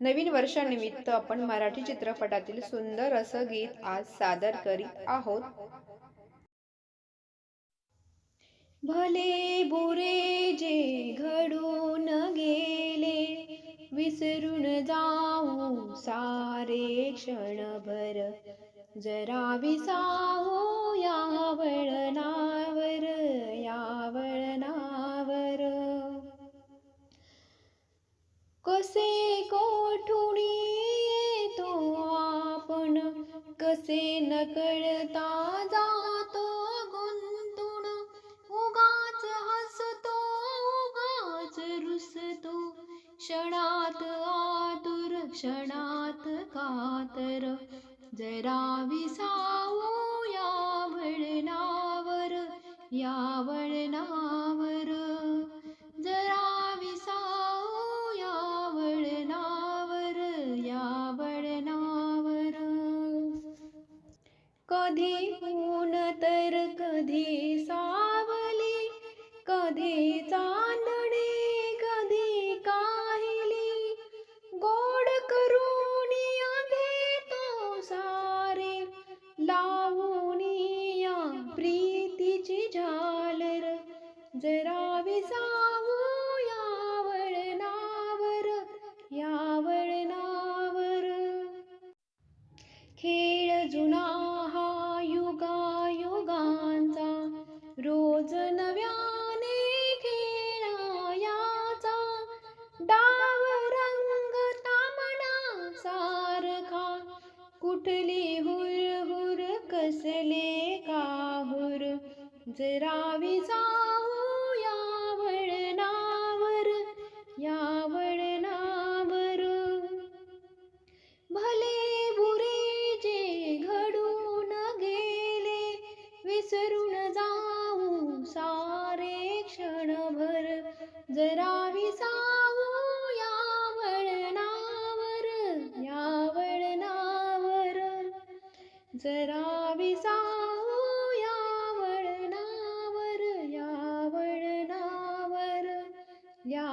नवीन वर्षानिमित्त आपण मराठी चित्रपटातील सुंदर असं गीत आज सादर करीत आहोत. भले बुरे जे घडून गेले विसरून जाऊ सारे क्षणभर. जरा विसाहू या कसे कोठुणी येतो आपण? कसे नकळता जातो गुंतुण उगाच हसतो उगाच रुसतो. क्षणात आतुर क्षणात कातर. जरा विसावू या वळणावर या वळणावर कधी ऊन तर कधी सावली कधी चांदणे कधी काहिली. गोड करून घेतो सारे लावून या प्रीतीची झालर. जरा विसावू या वळणावर यावळ नावर. खेळ जुना रोज नव्याने खेळायाचा डाव रंग तामणा सारखा. कुठली हुर हुर कसले काहुर? जरा विसावू जरा विसावू या वळणावर या वळणावर जरा विसावू या वळणावर या वळणावर या